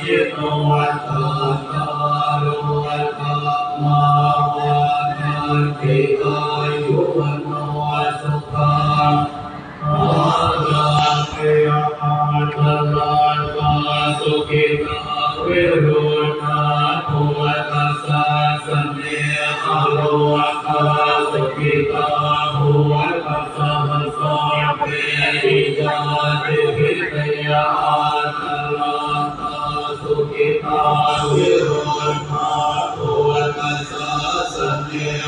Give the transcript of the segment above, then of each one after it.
โชติระโนยสาทิติโยเทวาจันตุสัพพะโยตุวินาสตุมาเตยะภวัตวันตารายโยสุขีติกายุโกภวะอภิวาทนาสิริสมิจามุตตาปัจจายโนวัตตาโรวัตตมาวันติอา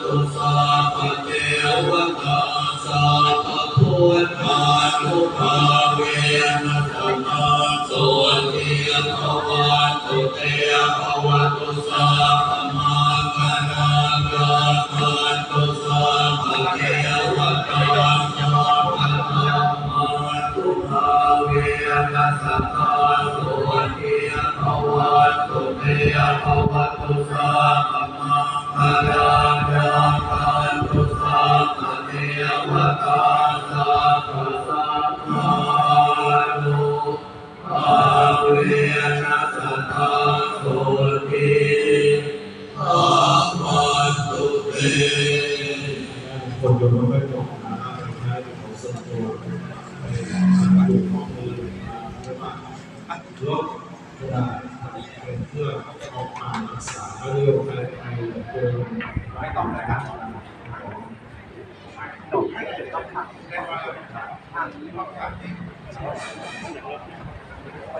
ตุสัพพเทวตาสัพพพุทธานุภาเวนะสัมมาโสติภวันตุเตภวันตุสัพพมังคลาราคันตุสัพพเทวตาสัพพธรรมานุภาเวนะสัมมาโสติภวันตุเตภวันตุสัพพ คนยนต์ไม่จบนะใช้ของส่วนตัวไปดูข้อมูลแล้วก็ลดเวลาเป็นเพื่อออกมารักษาเรื่องอะไรไปเกินไม่ต้องนะครับ พร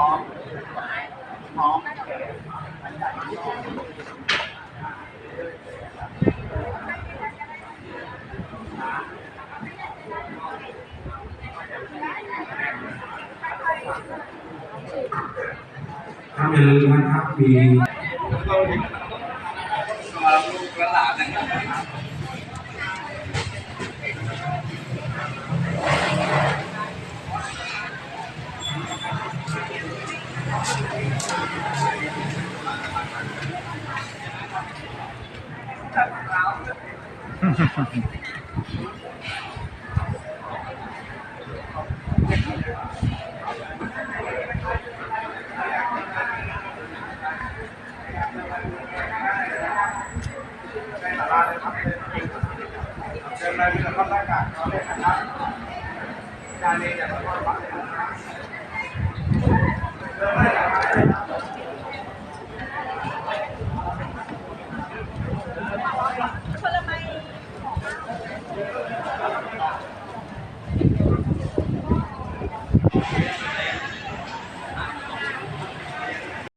้อมพร้อมถ้าเป็นนะครับมีเราลูกและหลานนะครับ เชิ